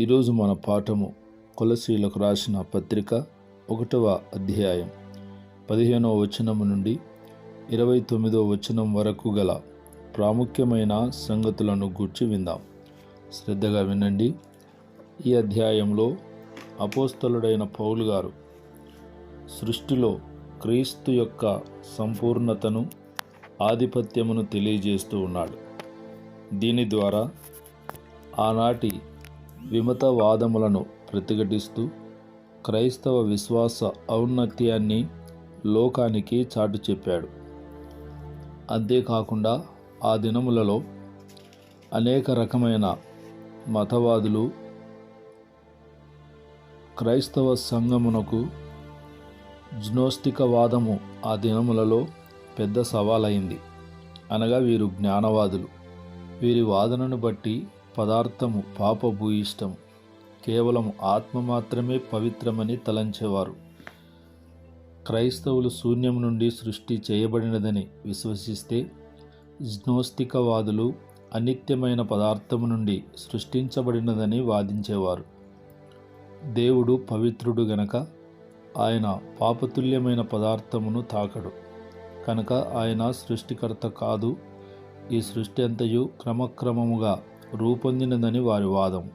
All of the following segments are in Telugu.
ఈరోజు మన పాఠము కొలసీలకు రాసిన పత్రిక ఒకటవ అధ్యాయం పదిహేనవ వచనము నుండి ఇరవై తొమ్మిదవ వచనం వరకు గల ప్రాముఖ్యమైన సంగతులను గూర్చి విందాం. శ్రద్ధగా వినండి. ఈ అధ్యాయంలో అపోస్తలుడైన పౌలు గారు సృష్టిలో క్రీస్తు యొక్క సంపూర్ణతను ఆధిపత్యమును తెలియజేస్తూ ఉన్నాడు. దీని ద్వారా ఆనాటి విమతవాదములను ప్రతిఘటిస్తూ క్రైస్తవ విశ్వాస ఔన్నత్యాన్ని లోకానికి చాటు చెప్పాడు. అంతేకాకుండా ఆ దినములలో అనేక రకమైన మతవాదులు క్రైస్తవ సంఘమునకు జ్నోస్తికవాదము ఆ దినములలో పెద్ద సవాలైంది. అనగా వీరు జ్ఞానవాదులు. వీరి వాదనను బట్టి పదార్థము పాపభూయిష్టం కేవలం ఆత్మ మాత్రమే పవిత్రమని తలంచేవారు. క్రైస్తవులు శూన్యం నుండి సృష్టి చేయబడినదని విశ్వసిస్తే జ్నోస్తికవాదులు అనిత్యమైన పదార్థము నుండి సృష్టించబడినదని వాదించేవారు. దేవుడు పవిత్రుడు గనక ఆయన పాపతుల్యమైన పదార్థమును తాకడు. కనుక ఆయన సృష్టికర్త కాదు. ఈ సృష్టి అంతయు క్రమక్రమముగా రూపొందినదని వారి వాదం.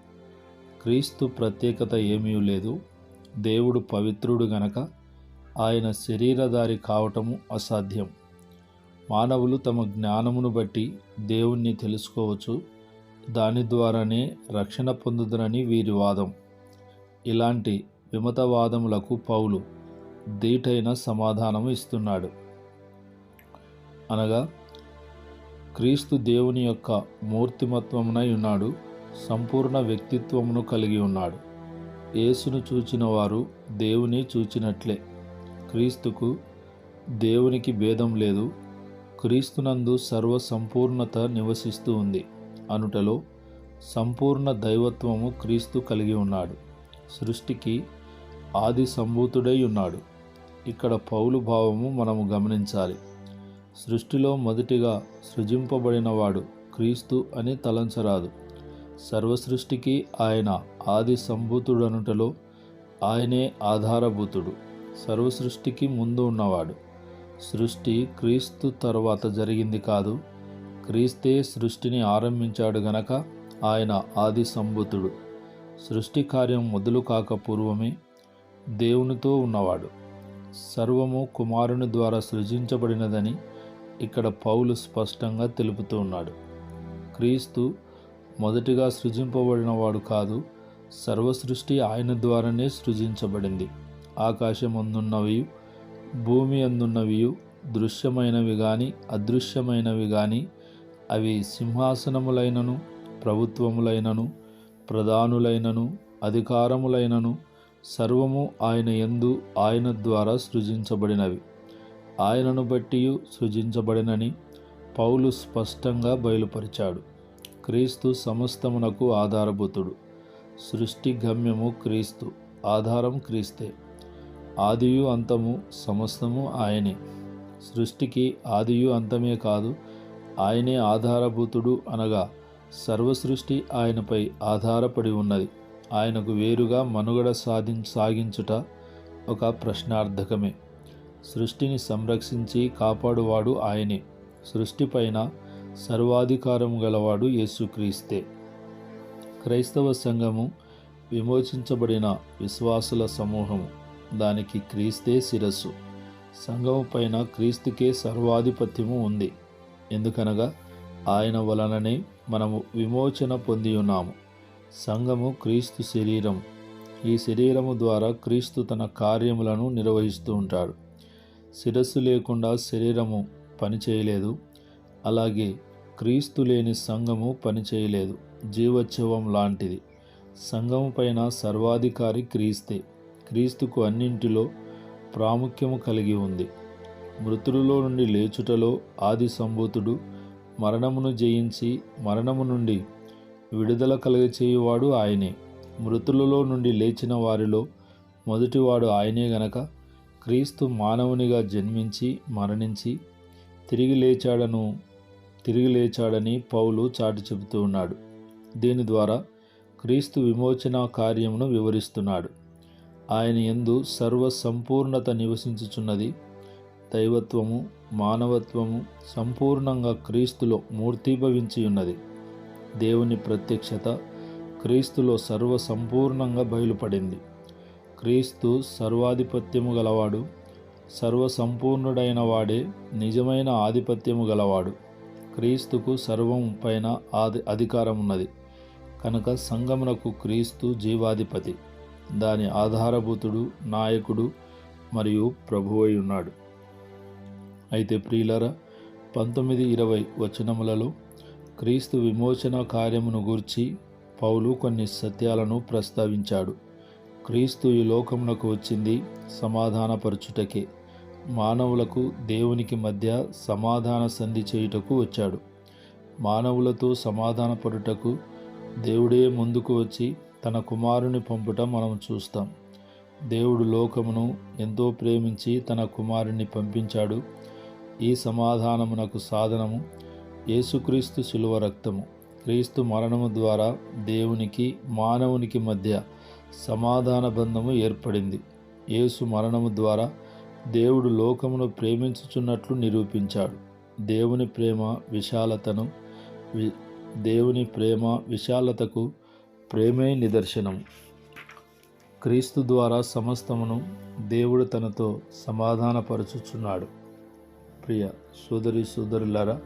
క్రీస్తు ప్రత్యేకత ఏమీ లేదు. దేవుడు పవిత్రుడు గనక ఆయన శరీరధారి కావటము అసాధ్యం. మానవులు తమ జ్ఞానమును బట్టి దేవుణ్ణి తెలుసుకోవచ్చు. దాని ద్వారానే రక్షణ పొందుదనని వీరి వాదం. ఇలాంటి విమతవాదములకు పౌలు దీటైన సమాధానం ఇస్తున్నాడు. అనగా క్రీస్తు దేవుని యొక్క మూర్తిమత్వమునై ఉన్నాడు సంపూర్ణ వ్యక్తిత్వమును కలిగి ఉన్నాడు. యేసును చూచిన వారు దేవుని చూచినట్లే. క్రీస్తుకు దేవునికి భేదం లేదు. క్రీస్తునందు సర్వ సంపూర్ణత నివసిస్తూ ఉంది. అనుటలో సంపూర్ణ దైవత్వము క్రీస్తు కలిగి ఉన్నాడు. సృష్టికి ఆది సంభూతుడై ఉన్నాడు. ఇక్కడ పౌలు భావము మనము గమనించాలి. సృష్టిలో మొదటిగా సృజింపబడినవాడు క్రీస్తు అని తలంచరాదు. సర్వసృష్టికి ఆయన ఆది సంభూతుడనుటలో ఆయనే ఆధారభూతుడు. సర్వసృష్టికి ముందు ఉన్నవాడు. సృష్టి క్రీస్తు తర్వాత జరిగింది కాదు. క్రీస్తే సృష్టిని ఆరంభించాడు గనక ఆయన ఆది సంభూతుడు సృష్టి కార్యం మొదలు కాక పూర్వమే దేవునితో ఉన్నవాడు. సర్వము కుమారుని ద్వారా సృజించబడినదని ఇక్కడ పౌలు స్పష్టంగా తెలుపుతూ ఉన్నాడు. క్రీస్తు మొదటిగా సృజింపబడినవాడు కాదు సర్వసృష్టి ఆయన ద్వారానే సృజించబడింది. ఆకాశం అందున్నవి భూమి అందున్నవి దృశ్యమైనవి కానీ అదృశ్యమైనవి కానీ అవి సింహాసనములైనను ప్రభుత్వములైనను ప్రధానులైనను అధికారములైనను సర్వము ఆయన ఎందు ఆయన ద్వారా సృజించబడినవి. ఆయనను బట్టి సృజించబడినని పౌలు స్పష్టంగా బయలుపరిచాడు. క్రీస్తు సమస్తమునకు ఆధారభూతుడు. సృష్టి గమ్యము క్రీస్తు ఆధారం క్రీస్తే. ఆదియు అంతము సమస్తము ఆయనే. సృష్టికి ఆదియు అంతమే కాదు ఆయనే ఆధారభూతుడు అనగా సర్వసృష్టి ఆయనపై ఆధారపడి ఉన్నది. ఆయనకు వేరుగా మనుగడ సాధి సాగించుట ఒక ప్రశ్నార్థకమే. సృష్టిని సంరక్షించి కాపాడువాడు ఆయనే. సృష్టిపైన సర్వాధికారం గలవాడు యేసుక్రీస్తే. క్రైస్తవ సంఘము విమోచించబడిన విశ్వాసుల సమూహము. దానికి క్రీస్తే శిరస్సు. సంఘము పైన క్రీస్తుకే సర్వాధిపత్యము ఉంది. ఎందుకనగా ఆయన వలననే మనము విమోచన పొంది ఉన్నాము. సంఘము క్రీస్తు శరీరం ఈ శరీరము ద్వారా క్రీస్తు తన కార్యములను నిర్వహిస్తూ ఉంటాడు. శిరస్సు లేకుండా శరీరము పనిచేయలేదు. అలాగే క్రీస్తు లేని సంఘము పనిచేయలేదు. జీవోత్సవం లాంటిది. సంఘము పైన సర్వాధికారి క్రీస్తే. క్రీస్తుకు అన్నింటిలో ప్రాముఖ్యము కలిగి ఉంది. మృతులలో నుండి లేచుటలో ఆది సంభూతుడు మరణమును జయించి మరణము నుండి విడుదల కలగచేయువాడు ఆయనే. మృతులలో నుండి లేచిన వారిలో మొదటివాడు ఆయనే గనక క్రీస్తు మానవునిగా జన్మించి మరణించి తిరిగి లేచాడను తిరిగి లేచాడని పౌలు చాటి చెబుతూ ఉన్నాడు. దీని ద్వారా క్రీస్తు విమోచన కార్యమును వివరిస్తున్నాడు. ఆయన ఎందు సర్వ సంపూర్ణత నివసించుచున్నది దైవత్వము మానవత్వము సంపూర్ణంగా క్రీస్తులో మూర్తీభవించి ఉన్నది దేవుని ప్రత్యక్షత క్రీస్తులో సర్వ సంపూర్ణంగా బయలుపడింది. క్రీస్తు సర్వాధిపత్యము గలవాడు సర్వసంపూర్ణుడైన వాడే నిజమైన ఆధిపత్యము గలవాడు. క్రీస్తుకు సర్వం పైన ఆది అధికారం ఉన్నది కనుక సంగమునకు క్రీస్తు జీవాధిపతి. దాని ఆధారభూతుడు నాయకుడు మరియు ప్రభువై ఉన్నాడు. అయితే ప్రియులర పంతొమ్మిది ఇరవై వచనములలో క్రీస్తు విమోచన కార్యమును గూర్చి పౌలు కొన్ని సత్యాలను ప్రస్తావించాడు. క్రీస్తు ఈ లోకమునకు వచ్చింది సమాధానపరచుటకే. మానవులకు దేవునికి మధ్య సమాధాన సంధి చేయుటకు వచ్చాడు. మానవులతో సమాధానపడుటకు దేవుడే ముందుకు వచ్చి తన కుమారుని పంపుట మనం చూస్తాం. దేవుడు లోకమును ఎంతో ప్రేమించి తన కుమారుని పంపించాడు. ఈ సమాధానమునకు సాధనము యేసుక్రీస్తు శిలువ రక్తము. క్రీస్తు మరణము ద్వారా దేవునికి మానవునికి మధ్య సమాధాన బంధము ఏర్పడింది. యేసు మరణము ద్వారా దేవుడు లోకమును ప్రేమించుచున్నట్లు నిరూపించాడు. దేవుని ప్రేమ విశాలతను దేవుని ప్రేమ విశాలతకు ప్రేమే నిదర్శనం. క్రీస్తు ద్వారా సమస్తమును దేవుడు తనతో సమాధానపరచుచున్నాడు. ప్రియ సోదరి సోదరులారా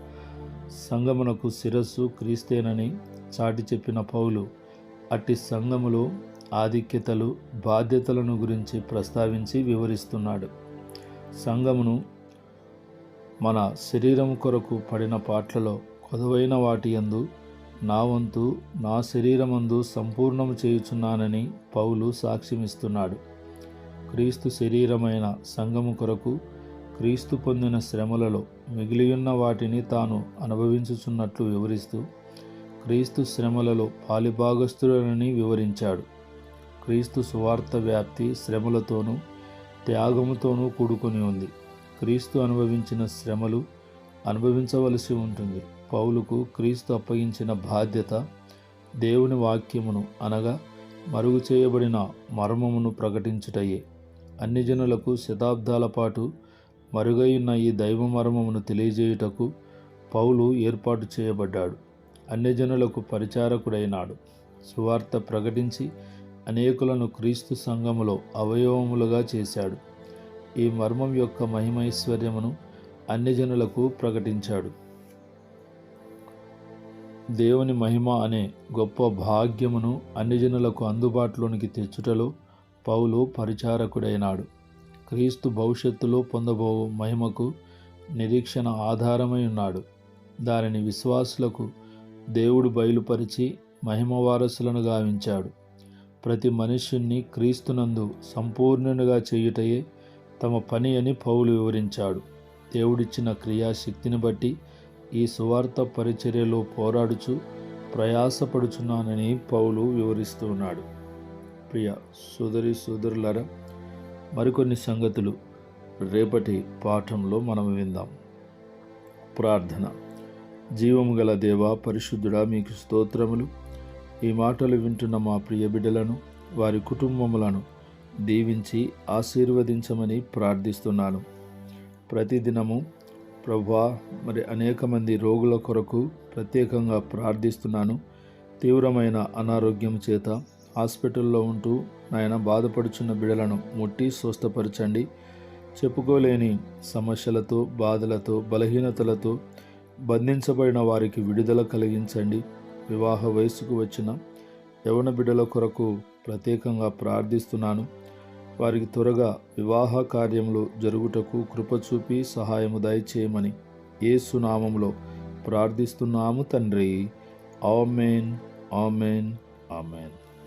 సంగమునకు శిరస్సు క్రీస్తేనని చాటి చెప్పిన పౌలు అట్టి సంఘములో ఆధిక్యతలు బాధ్యతలను గురించి ప్రస్తావించి వివరిస్తున్నాడు. సంఘమును మన శరీరం కొరకు పడిన పాటలలో కొదవైన వాటి యందు నా వంతు నా శరీరమందు సంపూర్ణము చేయుచున్నానని పౌలు సాక్ష్యమిస్తున్నాడు. క్రీస్తు శరీరమైన సంఘము కొరకు క్రీస్తు పొందిన శ్రమలలో మిగిలియున్న వాటిని తాను అనుభవించుచున్నట్లు వివరిస్తూ క్రీస్తు శ్రమలలో పాలిభాగస్థుడనని వివరించాడు. క్రీస్తు సువార్త వ్యాప్తి శ్రమలతోనూ త్యాగముతోనూ కూడుకొని ఉంది. క్రీస్తు అనుభవించిన శ్రమలు అనుభవించవలసి ఉంటుంది. పౌలుకు క్రీస్తు అప్పగించిన బాధ్యత దేవుని వాక్యమును అనగా మరుగు చేయబడిన మర్మమును ప్రకటించుటయే. అన్ని జనులకు శతాబ్దాల పాటు మరుగైన ఈ దైవ మర్మమును తెలియజేయుటకు పౌలు ఏర్పాటు చేయబడ్డాడు. అన్ని జనులకు పరిచారకుడైనాడు. సువార్త ప్రకటించి అనేకులను క్రీస్తు సంఘములో అవయవములుగా చేశాడు. ఈ మర్మం యొక్క మహిమైశ్వర్యమును అన్ని జనులకు ప్రకటించాడు. దేవుని మహిమ అనే గొప్ప భాగ్యమును అన్ని జనులకు అందుబాటులోనికి తెచ్చుటలో పౌలు పరిచారకుడైనాడు. క్రీస్తు భవిష్యత్తులో పొందబో మహిమకు నిరీక్షణ ఆధారమై ఉన్నాడు. దానిని విశ్వాసులకు దేవుడు బయలుపరిచి మహిమ వారసులను గావించాడు. ప్రతి మనుష్యుణ్ణి క్రీస్తునందు సంపూర్ణునిగా చేయుటయే తమ పని అని పౌలు వివరించాడు. దేవుడిచ్చిన క్రియాశక్తిని బట్టి ఈ సువార్త పరిచర్యలో పోరాడుచు ప్రయాసపడుచున్నానని పౌలు వివరిస్తూ ఉన్నాడు. ప్రియ సోదరి సోదరులారా మరికొన్ని సంగతులు రేపటి పాఠంలో మనం విందాం. ప్రార్థన. జీవము గల దేవ పరిశుద్ధుడా మీకు స్తోత్రములు. ఈ మాటలు వింటున్న మా ప్రియ బిడ్డలను వారి కుటుంబములను దీవించి ఆశీర్వదించమని ప్రార్థిస్తున్నాను. ప్రతిదినము ప్రభా మరి అనేక మంది రోగుల కొరకు ప్రత్యేకంగా ప్రార్థిస్తున్నాను. తీవ్రమైన అనారోగ్యం చేత హాస్పిటల్లో ఉంటూ నాయన బాధపడుచున్న బిడలను ముట్టి స్వస్థపరచండి. చెప్పుకోలేని సమస్యలతో బాధలతో బలహీనతలతో బంధించబడిన వారికి విడుదల కలిగించండి. వివాహ వయసుకు వచ్చిన యవన బిడ్డల కొరకు ప్రత్యేకంగా ప్రార్థిస్తున్నాను. వారికి త్వరగా వివాహ కార్యములు జరుగుటకు కృపచూపి సహాయము దయచేయమని యేసు నామములో ప్రార్థిస్తున్నాము తండ్రి. ఆమెన్ ఆమెన్ ఆమెన్.